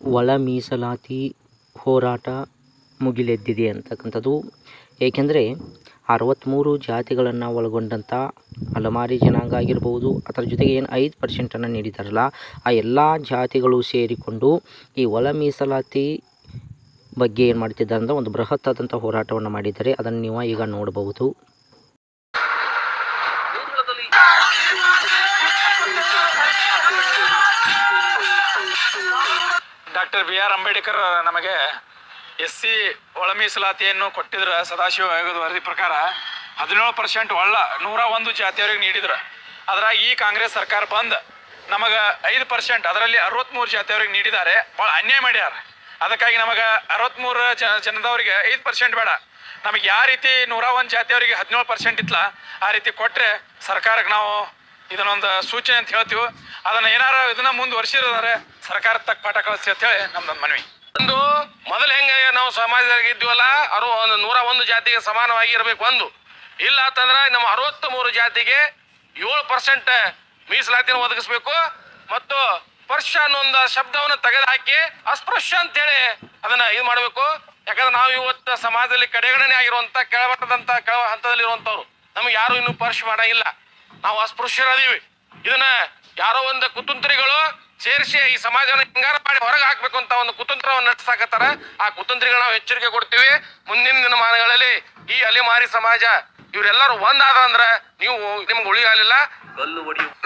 ಒಳ ಮೀಸಲಾತಿ ಹೋರಾಟ ಮುಗಿಲೆದ್ದಿದೆ ಅಂತಕ್ಕಂಥದ್ದು. ಏಕೆಂದರೆ ಅರವತ್ತ್ಮೂರು ಜಾತಿಗಳನ್ನು ಒಳಗೊಂಡಂಥ ಅಲಮಾರಿ ಜನಾಂಗ ಆಗಿರ್ಬೋದು, ಅದರ ಜೊತೆಗೆ ಏನು ಐದು ಪರ್ಸೆಂಟನ್ನು ನೀಡಿದ್ದಾರಲ್ಲ ಆ ಎಲ್ಲ ಜಾತಿಗಳು ಸೇರಿಕೊಂಡು ಈ ಒಳ ಮೀಸಲಾತಿ ಬಗ್ಗೆ ಏನು ಮಾಡ್ತಿದ್ದಾರೆ ಅಂದರೆ ಒಂದು ಬೃಹತ್ ಹೋರಾಟವನ್ನು ಮಾಡಿದ್ದಾರೆ. ಅದನ್ನು ನೀವು ಈಗ ನೋಡಬಹುದು. ಡಾಕ್ಟರ್ ಬಿ ಆರ್ ಅಂಬೇಡ್ಕರ್ ನಮಗೆ ಎಸ್ ಸಿ ಒಳ ಮೀಸಲಾತಿಯನ್ನು ಕೊಟ್ಟಿದ್ರ ಸದಾಶಿವ ಆಯೋಗದ ವರದಿ ಪ್ರಕಾರ ಹದಿನೇಳು ಪರ್ಸೆಂಟ್ ಒಳ್ಳ ನೂರ ಒಂದು ಜಾತಿಯವರಿಗೆ ನೀಡಿದ್ರು. ಅದ್ರಾಗ ಈ ಕಾಂಗ್ರೆಸ್ ಸರ್ಕಾರ ಬಂದ್ ನಮಗೆ ಐದು ಪರ್ಸೆಂಟ್, ಅದರಲ್ಲಿ ಅರವತ್ತ್ಮೂರು ಜಾತಿಯವರಿಗೆ ನೀಡಿದ್ದಾರೆ. ಭಾಳ ಅನ್ಯಾಯ ಮಾಡ್ಯಾರ. ಅದಕ್ಕಾಗಿ ನಮಗೆ ಅರವತ್ತ್ಮೂರು ಜ ಜನದವರಿಗೆ ಐದು ಪರ್ಸೆಂಟ್ ಬೇಡ. ನಮಗೆ ಯಾವ ರೀತಿ ನೂರ ಒಂದು ಜಾತಿಯವರಿಗೆ ಹದಿನೇಳು ಪರ್ಸೆಂಟ್ ಇತ್ತಲ್ಲ ಆ ರೀತಿ ಕೊಟ್ಟರೆ ಸರ್ಕಾರಕ್ಕೆ ನಾವು ಇದನ್ನೊಂದು ಸೂಚನೆ ಅಂತ ಹೇಳ್ತೀವಿ. ಅದನ್ನ ಏನಾರ ಇದನ್ನ ಮುಂದುವರ್ಸಿದ್ರೆ ಸರ್ಕಾರ ತಕ್ಕ ಪಾಠ ಕಳಿಸಿ ಅಂತ ಹೇಳಿ ನಮ್ದೊಂದು ಮನವಿ. ಒಂದು, ಮೊದಲು ಹೆಂಗೆ ನಾವು ಸಮಾಜದಾಗ ಇದ್ವಲ್ಲ, ಅರು ಒಂದು ನೂರ ಒಂದು ಜಾತಿಗೆ ಸಮಾನವಾಗಿ ಇರಬೇಕು ಒಂದು. ಇಲ್ಲ ಅಂತಂದ್ರೆ ನಮ್ಮ ಅರವತ್ತ್ ಮೂರು ಜಾತಿಗೆ ಏಳು ಪರ್ಸೆಂಟ್ ಮೀಸಲಾತಿನ ಒದಗಿಸ್ಬೇಕು ಮತ್ತು ಸ್ಪರ್ಶ ಅನ್ನೋ ಒಂದು ಶಬ್ದವನ್ನು ತೆಗೆದುಹಾಕಿ ಅಸ್ಪೃಶ್ಯ ಅಂತೇಳಿ ಅದನ್ನ ಇದು ಮಾಡಬೇಕು. ಯಾಕಂದ್ರೆ ನಾವು ಇವತ್ತು ಸಮಾಜದಲ್ಲಿ ಕಡೆಗಣನೆ ಆಗಿರುವಂತ, ಕೆಳಮಟ್ಟದಂತ ಕೆಳ ಹಂತದಲ್ಲಿ ಇರುವಂತವ್ರು ನಮ್ಗೆ ಯಾರು ಇನ್ನೂ ಸ್ಪರ್ಶ ಮಾಡಂಗಿಲ್ಲ. ನಾವು ಅಸ್ಪೃಶ್ಯರದೀವಿ. ಇದನ್ನ ಯಾರೋ ಒಂದು ಕುತಂತ್ರಿಗಳು ಸೇರಿಸಿ ಈ ಸಮಾಜವನ್ನು ಹಿಂಗಾರ ಮಾಡಿ ಹೊರಗೆ ಹಾಕ್ಬೇಕು ಅಂತ ಒಂದು ಕುತಂತ್ರವನ್ನು ನಡೆಸಾಕತ್ತಾರ. ಆ ಕುತಂತ್ರಿಗಳು ನಾವು ಎಚ್ಚರಿಕೆ ಕೊಡ್ತೀವಿ. ಮುಂದಿನ ದಿನಮಾನಗಳಲ್ಲಿ ಈ ಅಲೆಮಾರಿ ಸಮಾಜ ಇವರೆಲ್ಲರೂ ಒಂದಾದ ಅಂದ್ರೆ ನೀವು ನಿಮ್ಗೆ ಉಳಿಗಾಲಿಲ್ಲ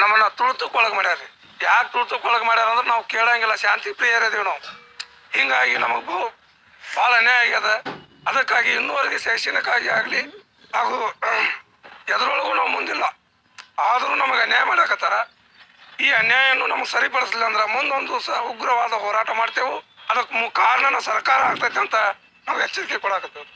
ನಮ್ಮನ್ನ ತುಳಿತಕ್ಕೊಳಗೆ ಮಾಡ್ಯಾರ ಯಾಕೆ ತುಳಿತಕ್ಕೊಳಗೆ ಮಾಡ್ಯಾರ ಅಂದ್ರೆ ನಾವು ಕೇಳಂಗಿಲ್ಲ. ಶಾಂತಿ ಪ್ರಿಯರದೀವಿ ನಾವು. ಹಿಂಗಾಗಿ ನಮಗೆ ಬಹು ಭಾಳ ಅನ್ಯಾಯ ಆಗ್ಯದ. ಅದಕ್ಕಾಗಿ ಇನ್ನೂವರೆಗೆ ಶೈಕ್ಷಣಿಕವಾಗಿ ಆಗಲಿ ಹಾಗೂ ಎದರೊಳಗೂ ನಾವು ಮುಂದಿಲ್ಲ. ಆದರೂ ನಮಗೆ ಅನ್ಯಾಯ ಮಾಡಕತ್ತಾರ. ಈ ಅನ್ಯಾಯವನ್ನು ನಮಗೆ ಸರಿಪಡಿಸಲಿಲ್ಲ ಅಂದ್ರೆ ಮುಂದೊಂದು ಉಗ್ರವಾದ ಹೋರಾಟ ಮಾಡ್ತೇವೆ. ಅದಕ್ಕೆ ಕಾರಣನ ಸರ್ಕಾರ ಆಗ್ತೈತೆ ಅಂತ ನಾವು ಎಚ್ಚರಿಕೆ ಕೊಡಕತ್ತೇವೆ